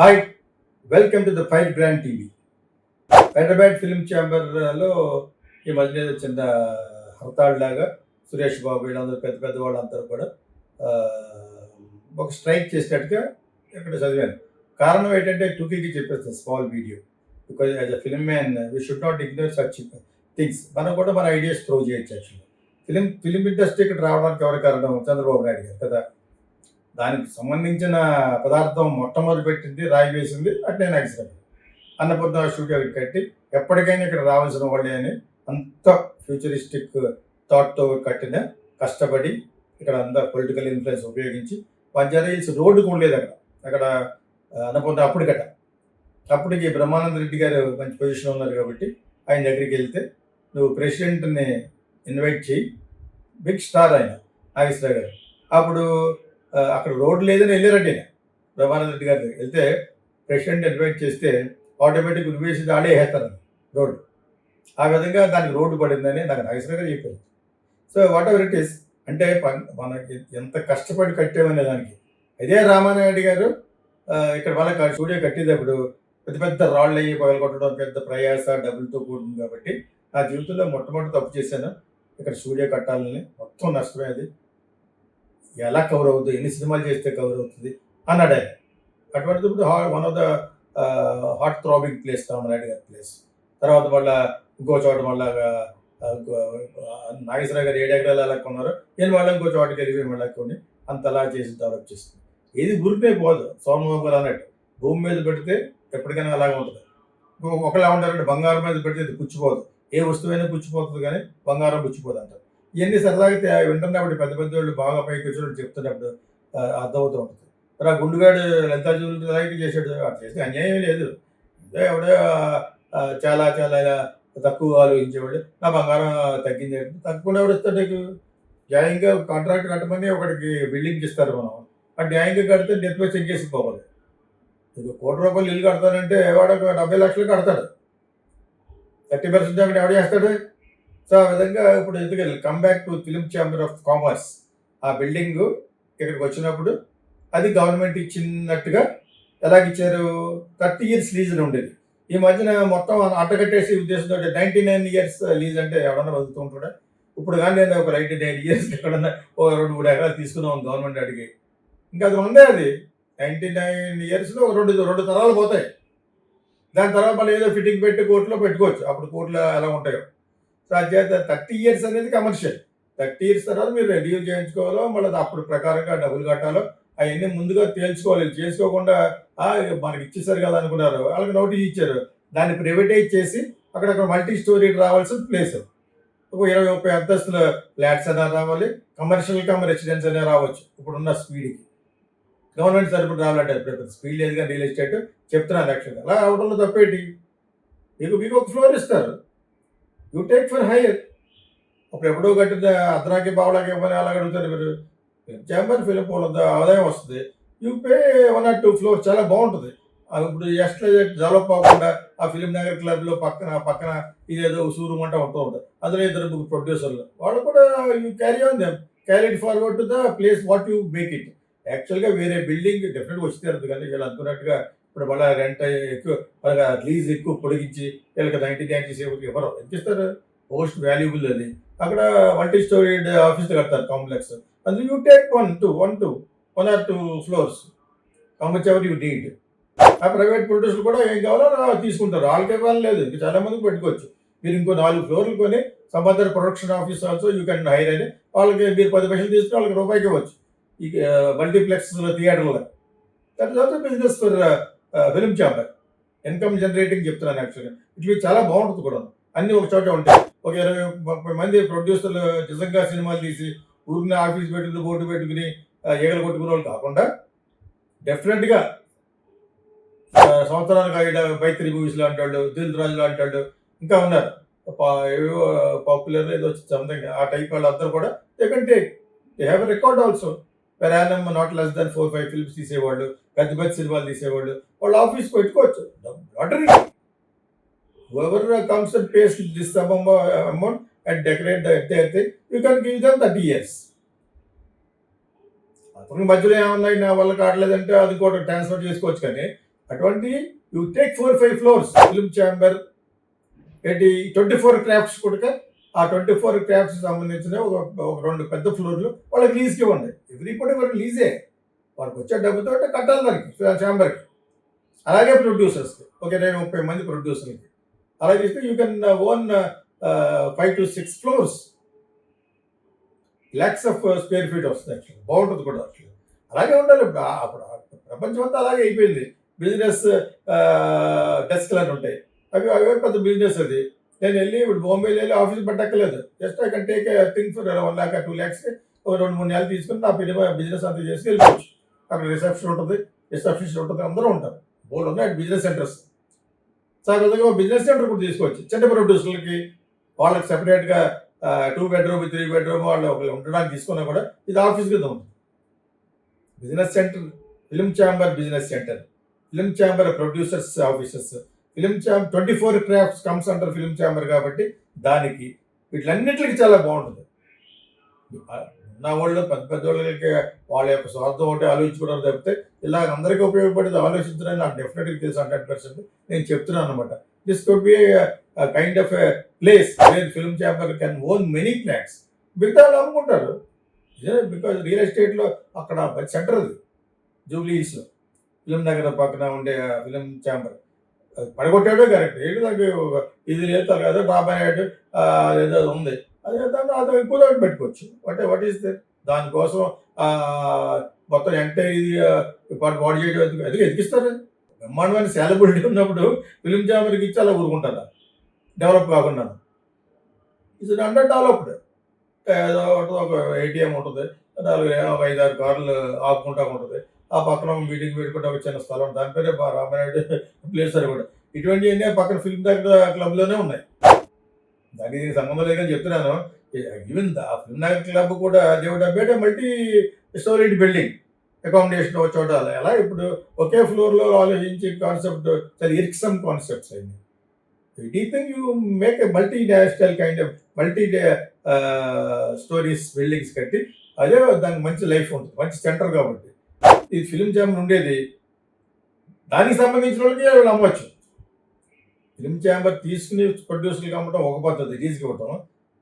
Hi welcome to the fire brand TV Hyderabad film ఛాంబర్లో ఈ మధ్య చిన్న హర్తాళ్ లాగా సురేష్ బాబు వీళ్ళందరూ పెద్ద పెద్ద వాళ్ళందరూ కూడా ఒక స్ట్రైక్ చేసినట్టుగా ఇక్కడ చదివాను. కారణం ఏంటంటే టూకీకి చెప్పేస్తాను small video because as a film man we should not ignore such things మనం కూడా మన ఐడియాస్ త్రో చేయొచ్చు యాక్చువల్లీ ఫిలిం ఫిలిం ఇండస్ట్రీ ఇక్కడ రావడానికి ఎవరి కారణం? చంద్రబాబు నాయుడు గారు కదా. దానికి సంబంధించిన పదార్థం మొట్టమొదటి పెట్టింది రాయి వేసింది అట్నే నాగేశ్వరరావు అన్నపూర్ణ స్టూడియో కట్టి ఎప్పటికైనా ఇక్కడ రావాల్సిన వాళ్ళే అని అంత ఫ్యూచరిస్టిక్ థాట్తో కట్టిన కష్టపడి ఇక్కడ అంతా పొలిటికల్ ఇన్ఫ్లుయెన్స్ ఉపయోగించి పంచాయతీ హిల్స్ రోడ్డు కూడా లేదు అక్కడ అక్కడ అన్నపూర్ణ అప్పుడు కట్ట అప్పటికి బ్రహ్మానంద రెడ్డి గారు మంచి పొజిషన్ ఉన్నారు కాబట్టి ఆయన దగ్గరికి వెళ్తే నువ్వు ప్రెసిడెంట్ని ఇన్వైట్ చేయి బిగ్ స్టార్ ఆయన నాగేశ్వరరావు గారు. అప్పుడు అక్కడ రోడ్డు లేదని వెళ్ళారండి ఈయన. రెడ్డి గారి వెళ్తే ప్రెసిడెంట్ ఇన్వైట్ చేస్తే ఆటోమేటిక్ ఉరివేసి దాడే వేస్తారు రోడ్డు. ఆ విధంగా దానికి రోడ్డు పడిందని నాకు నాగేశ్వర గారు చెప్పారు. So whatever it is అంటే మనకి ఎంత కష్టపడి కట్టామనే దానికి. ఇదే రామానాయుడు గారు ఇక్కడ వాళ్ళకి స్టూడియో కట్టేటప్పుడు పెద్ద పెద్ద రాళ్ళు అయ్యి పగలగొట్టడం పెద్ద ప్రయాస డబ్బులతో కూడింది కాబట్టి నా జీవితంలో మొట్టమొదటి తప్పు చేశాను. ఇక్కడ స్టూడియో కట్టాలని మొత్తం నష్టమే అది ఎలా కవర్ అవుద్దు ఎన్ని సినిమాలు చేస్తే కవర్ అవుతుంది అన్నాడు ఆయన. అటువంటిది one of the hot throbbing place Ramanaidu గారి ప్లేస్ తర్వాత మళ్ళీ ఇంకో చోట మళ్ళీ నాగేశ్వరరావు గారు ఏడు ఎకరాలు ఎలా కొన్నారు నేను మళ్ళీ ఇంకో చోటకి వెళ్ళి మళ్ళీ కొని అంతలా చేసి డెవలప్ చేస్తుంది ఏది గురిపే పోదు సోమబాబు గారు అన్నట్టు. భూమి మీద పెడితే ఎప్పటికైనా అలాగే ఉంటుంది. ఒకలా ఉంటారంటే బంగారం మీద పెడితే ఇది పుచ్చిపోదు. ఏ వస్తువైనా పుచ్చిపోతుంది కానీ బంగారం పుచ్చిపోదు అంటారు ఇవన్నీ సరదాగా తే- వింటున్నప్పుడు పెద్ద పెద్ద వాళ్ళు బాగా పైకి వచ్చినప్పుడు చెప్తున్నప్పుడు అర్థమవుతూ ఉంటుంది. మరి ఆ గుండుగాడు లలితా జూలకి చేశాడు. అట్లా చేస్తే అన్యాయం లేదు. ఎవడో చాలా చాలా తక్కువ ఆలోచించేవాళ్ళు నా బంగారం తగ్గింది తక్కువ తగ్గకుండా ఎవడు ఇస్తాడు నీకు? న్యాయంగా కాంట్రాక్ట్ కట్టమని ఒకటికి బిల్డింగ్ ఇస్తారు మనం. ఆ న్యాయంగా కడితే డెత్ చెక్కేసి పోవాలి. ఇది కోటి రూపాయలు ఇల్లు కడతానంటే వాడు ఒక డెబ్బై లక్షలు కడతాడు. థర్టీ పర్సెంట్ అక్కడ ఎవడ చేస్తాడు? సో ఆ విధంగా ఇప్పుడు ఎందుకు come back to film chamber of commerce ఆ బిల్డింగ్ ఇక్కడికి వచ్చినప్పుడు అది గవర్నమెంట్ ఇచ్చినట్టుగా ఎలాగిచ్చారు థర్టీ ఇయర్స్ లీజ్ ఉండేది. ఈ మధ్యన మొత్తం అట్టగట్టేసి ఉద్దేశంతో నైన్టీ నైన్ ఇయర్స్ లీజ్ అంటే ఎవడన్నా బతుకుతూ ఉంటాడా? ఇప్పుడు కానీ నేను ఒక నైంటీ నైన్ ఇయర్స్ ఎక్కడన్నా ఓ రెండు మూడు ఎకరాలు తీసుకున్నాం గవర్నమెంట్ అడిగి. ఇంకా అది ఉందే అది. నైన్టీ నైన్ ఇయర్స్లో ఒక రెండు రెండు తరాలు పోతాయి. దాని తర్వాత మళ్ళీ ఏదో ఫిట్టింగ్ పెట్టి కోర్టులో పెట్టుకోవచ్చు. అప్పుడు కోర్టులో ఎలా ఉంటాయో. సో థర్టీ ఇయర్స్ అనేది కమర్షియల్. థర్టీ ఇయర్స్ తర్వాత మీరు రెడ్యూ చేయించుకోవాలో మళ్ళీ అప్పుడు ప్రకారంగా డబ్బులు కట్టాలో అవన్నీ ముందుగా తేల్చుకోవాలి. చేసుకోకుండా మనకి ఇచ్చేసారు కదా అనుకున్నారు. వాళ్ళకి నోటీస్ ఇచ్చారు. దాన్ని ప్రైవేటైజ్ చేసి అక్కడ మల్టీ స్టోరీ రావాల్సిన ప్లేస్ ఒక ఇరవై ముప్పై అంతస్తుల ఫ్లాట్స్ అయినా రావాలి. కమర్షియల్ కమ్ రెసిడెన్స్ అయినా రావచ్చు. ఇప్పుడున్న స్పీడ్కి గవర్నమెంట్ సరిపడి రావాలంటే స్పీడ్ లేదు కానీ రియల్ ఎస్టేట్ చెప్తున్నాను యాక్చువల్గా అలా అవడంలో తప్పేటి? మీకు మీకు ఒక ఫ్లోర్ ఇస్తారు. యూ టేక్ ఫర్ హైయర్ అప్పుడు ఎప్పుడో కట్టిన అర్ధనాకి బావడాకి ఇవ్వని అలా అడుగుతారు మీరు. చాంబర్ ఫిలిం పోలంత ఆదాయం వస్తుంది. You pay one or two floor చాలా బాగుంటుంది. అది ఇప్పుడు ఎక్స్ట్రా డెవలప్ అవ్వకుండా ఆ ఫిలిం నగర్ క్లబ్లో పక్కన పక్కన ఇదేదో సూరం అంట ఉంటూ ఉంటుంది. అందులో ఇద్దరు ముగ్గురు ప్రొడ్యూసర్లు వాళ్ళు కూడా you carry on them carry forward to the place what you make it యాక్చువల్గా వేరే బిల్డింగ్ డెఫినెట్గా వచ్చి తీరదు కానీ వీళ్ళు అనుకున్నట్టుగా ఇప్పుడు మళ్ళీ రెంట్ ఎక్కువ వాళ్ళకి లీజ్ ఎక్కువ పొడిగించి వీళ్ళకి నైంటీ నైన్ చేసేవాళ్ళకి ఎవరు? ఎంత ఇస్తారు? మోస్ట్ వాల్యుబుల్ అది. అక్కడ మల్టీ స్టోరీడ్ ఆఫీస్ కడతారు కాంప్లెక్స్ అందులో you take one two one two one or two floors much ever you need ఆ ప్రైవేట్ ప్రొడ్యూసర్లు కూడా ఏం కావాలో తీసుకుంటారు. వాళ్ళకి ఇవ్వాలి లేదు. ఇంకా చాలా మందికి పెట్టుకోవచ్చు. మీరు ఇంకో నాలుగు ఫ్లోర్లు కొని సంబంధ production office also you can hire అని వాళ్ళకి మీరు పది పైసలు తీసుకుని వాళ్ళకి రూపాయికి ఇవ్వచ్చు. ఈ మల్టీప్లెక్స్ థియేటర్లో that is also business for film chamber income generating చెప్తున్నాను యాక్చువల్గా ఇట్లా చాలా బాగుంటుంది కూడా. అన్ని ఒక చోట ఉంటాయి. ఒక ఇరవై ముప్పై మంది ప్రొడ్యూసర్లు నిజంగా సినిమాలు తీసి ఊరిని ఆఫీస్ పెట్టుకుని బోర్డు పెట్టుకుని ఈగలు కొట్టుకునే వాళ్ళు కాకుండా డెఫినెట్గా సంవత్సరానికి ఐదు మైత్రి మూవీస్ లాంటి వాళ్ళు దిల్ రాజు లాంటి వాళ్ళు ఇంకా ఉన్నారు. పా- ఏవో పాపులర్ ఏదో సంథింగ్ ఆ టైప్ వాళ్ళందరూ కూడా they can take they have record also per not less than four five films తీసేవాళ్ళు. పెద్ద పెద్ద సినిమాలు తీసేవాళ్ళు. వాళ్ళు ఆఫీస్ పెట్టుకోవచ్చు. లాటరీ ఎవరు comes and pays this amount and decorate decorate the you can give them give them 30 years. అతనికి మధ్యలో ఏమన్నా నా వల్ల కావట్లేదంటే అది కూడా ట్రాన్స్ఫర్ చేసుకోవచ్చు కానీ అటువంటి you take four five floors film chamber ఏంటి ట్వంటీ ఫోర్ క్రాఫ్ట్స్ కూడా ఆ ట్వంటీ ఫోర్ క్యాబ్స్ సంబంధించిన ఒక రెండు పెద్ద ఫ్లోర్లు వాళ్ళకి లీజ్కి ఇవ్వండి. ఎవ్రీ పూట వాళ్ళకి లీజే వాళ్ళకి వచ్చే డబ్బుతో అంటే కట్టాలి దానికి ఛాంబర్కి అలాగే ప్రొడ్యూసర్స్కి ఓకే నేను ముప్పై మంది ప్రొడ్యూసర్లకి అలాగే ఇస్తే you can own five to six floors lakhs of square feet వస్తుంది యాక్చువల్లీ బాగుంటుంది కూడా యాక్చువల్లీ అలాగే ఉండాలి. అప్పుడు ప్రపంచం అంతా అలాగే అయిపోయింది. బిజినెస్ డెస్క్లు uh, uh, అని ఉంటాయి. అవి అవి పెద్ద బిజినెస్ అది. నేను వెళ్ళి ఇప్పుడు బాంబేలో వెళ్ళి office పెట్టక్కర్లేదు. Just I can take thing for one lakh two lakhs ఒక రెండు మూడు నెలలు తీసుకుని నా బిజినెస్ అంతా చేసి వెళ్ళిపోవచ్చు. అక్కడ రిసెప్షన్ ఉంటుంది రిసెప్షనిస్ట్ ఉంటుంది అందరూ ఉంటారు. బోర్డు ఉన్నాయి బిజినెస్ సెంటర్స్ సో విధంగా బిజినెస్ సెంటర్ కూడా తీసుకోవచ్చు చిన్న ప్రొడ్యూసర్లకి వాళ్ళకి సెపరేట్గా టూ బెడ్రూమ్ త్రీ బెడ్రూమ్ వాళ్ళు ఒకళ్ళు ఉండడానికి తీసుకున్నా కూడా ఇది ఆఫీస్ కింద ఉంది. Business centre film chamber business centre film chamber producers offices film chamber twenty four crafts comes అంటారు ఫిలిం ఛాంబర్ కాబట్టి దానికి వీటిలన్నిటికీ చాలా బాగుంటుంది. నా వాళ్ళు పెద్ద పెద్ద వాళ్ళకి వాళ్ళ యొక్క స్వార్థం ఒకటి ఆలోచించుకోవడం తప్పితే ఇలా అందరికీ ఉపయోగపడేది ఆలోచించడానికి నాకు డెఫినెట్గా తెలుసు హండ్రెడ్ పర్సెంట్. నేను చెప్తున్నాను అనమాట this could be kind of place where film chamber can own many flats మిగతా వాళ్ళు అమ్ముకుంటారు. బికాజ్ రియల్ ఎస్టేట్లో అక్కడ సెంటర్ అది. జూబ్లీస్లో ఫిలిం నగర్ పక్కన ఉండే ఫిలిం ఛాంబర్ పడగొట్టాడే కరెక్ట్. ఏంటి నాకు ఇది లేదు కదా రాబోయేటు ఏదో ఉంది. అదే దాన్ని అతను ఎక్కువ దాన్ని పెట్టుకోవచ్చు. అంటే వాట్ ఈస్ దానికోసం మొత్తం అంటే ఇది పాటు బాడీ చేయడం ఎందుకు? ఎందుకు ఎదిగిస్తారు బ్రహ్మాండమైన సెలబ్రిటీ ఉన్నప్పుడు ఫిలిం జామర్కి ఇచ్చి అలా ఊరుకుంటారా డెవలప్ కాకుండా. ఇది అండర్ డెవలప్డ్. ఏదో ఒక ఏటీఎం ఉంటుంది. నాలుగు ఒక ఐదు ఆరు కార్లు ఆపుకుంటా ఉంటుంది. ఆ పక్కన మీటింగ్ పెట్టుకుంటే ఒక చిన్న స్థలం. దాని పేరే బా- ప్లేయర్స్ అని కూడా ఇటువంటివన్నీ పక్కన ఫిల్మ్ దగ్గర క్లబ్లోనే ఉన్నాయి. దానికి దీనికి సంబంధం లేదని చెప్తున్నాను. ఈవెన్ ఆ ఫిల్మ్ నగర్ క్లబ్ కూడా దేవుడు అబ్బేట మల్టీ స్టోరీడ్ బిల్డింగ్ అకామిడేషన్ చోట అలా ఎలా ఇప్పుడు ఒకే ఫ్లోర్లో ఆలోచించి కాన్సెప్ట్ చాలా ఇరిక్సమ్ కాన్సెప్ట్స్ అయింది the thing you make a multinational kind of multi storeys buildings కట్టి అదే దానికి మంచి లైఫ్ ఉంటుంది. మంచి సెంటర్ కాబట్టి. ఈ ఫిలిం జామ్ ఉండేది దానికి సంబంధించిన వాళ్ళకి వీళ్ళు అమ్మవచ్చు ఫిలిం ఛాంబర్ తీసుకుని ప్రొడ్యూసర్కి అమ్మటం ఒక పద్ధతి రిలీజ్కి ఇవ్వటం.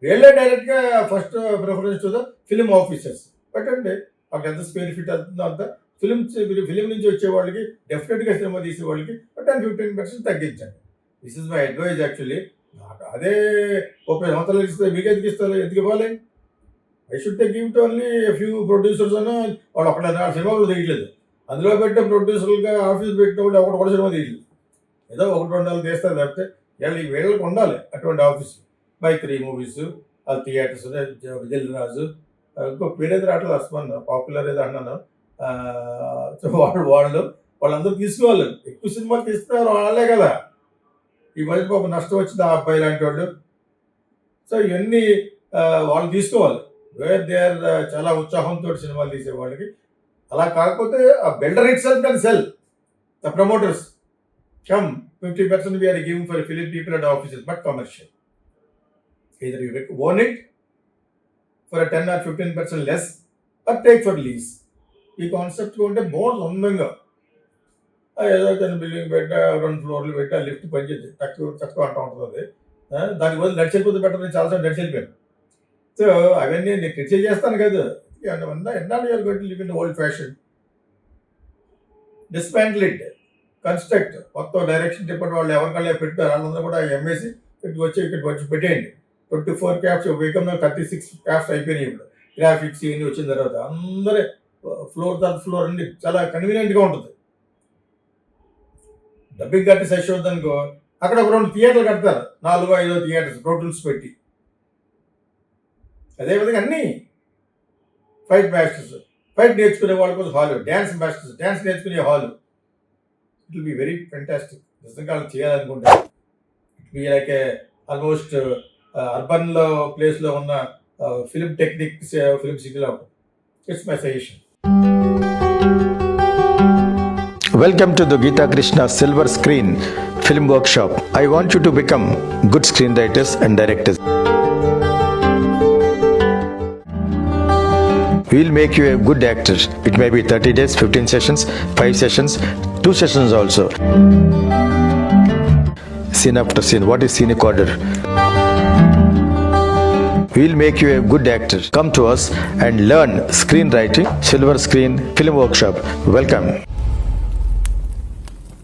వీళ్ళే డైరెక్ట్గా first preference to the film officers. పెట్టండి. వాళ్ళకి ఎంత స్పేర్ ఫిట్ అవుతుందో అంత ఫిలిం ఫిలిం నుంచి వచ్చే వాళ్ళకి డెఫినెట్గా సినిమా తీసే వాళ్ళకి టెన్ ఫిఫ్టీన్ పర్సెంట్ తగ్గించండి. This is my advice actually నాకు అదే ముప్పై సంవత్సరాలు ఇస్తే మీకు ఎందుకు ఇస్తారు? ఎందుకు ఇవ్వాలి? I should give to only few producers అని వాడు ఒకటి సినిమాలు తీయట్లేదు. అందులో పెట్టే ప్రొడ్యూసర్లుగా ఆఫీస్ పెట్టినప్పుడు ఒకటి కూడా సినిమా తీయలేదు. ఏదో ఒకటి రెండు నెలలు తీస్తారు తప్పితే వీళ్ళు వీళ్ళకి ఉండాలి అటువంటి ఆఫీస్ బై త్రీ మూవీస్ ఆ థియేటర్స్ విజయ్ రాజు ఇంకో పేరేది రావట్లేదు అస్మాన్ పాపులర్ ఏదో అన్నాను వాళ్ళు వాళ్ళు వాళ్ళందరూ తీసుకోవాలి. ఎక్కువ సినిమాలు తీస్తున్నారు వాళ్ళే కదా. ఈ మధ్య పాప నష్టం వచ్చింది ఆ అబ్బాయి లాంటి వాళ్ళు. సో ఇవన్నీ వాళ్ళు తీసుకోవాలి. వేర్ దే ఆర్ చాలా ఉత్సాహంతో సినిమాలు తీసే వాళ్ళకి అలా కాకపోతే ఆ builder itself can sell the promoters come fifty percent we are giving for film people and offices but commercial either you own it for a 10 or 15 percent less or take for lease. ఈ concept ఉంటే more అందంగా ఏదో చిన్న building పెట్టా రెండు ఫ్లోర్లు పెట్టా lift పనిచేసి తక్కువ తక్కువ అంటూ ఉంటుంది. అది దానికి బదులు నడిచిపోతే బెటర్ నేను చాలాసార్లు నడిచిపోయాను సో అవన్నీ నేను క్రిటిసైజ్ చేస్తాను కదా. ఎన్నాళ్ళు you are going old fashion? Dismantle construct మొత్తం డైరెక్షన్ చెప్పిన వాళ్ళు ఎవరికల్లా పెట్టారు వాళ్ళందరూ కూడా ఎంఏసి ఇక్కడికి వచ్చి ఇక్కడికి వచ్చి పెట్టేయండి. ట్వంటీ ఫోర్ క్యాప్స్ వేగంలో థర్టీ సిక్స్ క్యాప్స్ అయిపోయినాయి ఇప్పుడు. గ్రాఫిక్స్ ఇవన్నీ వచ్చిన తర్వాత అందరే ఫ్లోర్ తర్వాత ఫ్లోర్ అన్ని చాలా కన్వీనియంట్గా ఉంటుంది. డబ్బింగ్ కట్టి సెషన్ అక్కడ ఒక రెండు థియేటర్లు కడతారు నాలుగో ఐదో థియేటర్స్ టోటల్స్ పెట్టి. అదేవిధంగా అన్నీ ఫైట్ మాస్టర్స్ ఫైట్ నేర్చుకునే వాళ్ళ కోసం హాల్. డ్యాన్స్ మాస్టర్స్ డ్యాన్స్ నేర్చుకునే hall. It will be very fantastic నిజంగా వాళ్ళు చేయాలనుకుంటే ఇట్ బి లైక్ ఆల్మోస్ట్ అర్బన్లో ప్లేస్లో ఉన్న ఫిలిం టెక్నిక్స్ ఫిలిం సిటీలో it's my suggestion Welcome to the Geeta silver screen film workshop I want you to become good screen writers and directors We'll make you a good actor. It may be 30 days, 15 sessions, 5 sessions, two sessions also. Scene after scene. What is scenic order? We'll make you a good actor. Come to us and learn screenwriting, Silver Screen Film Workshop. Welcome.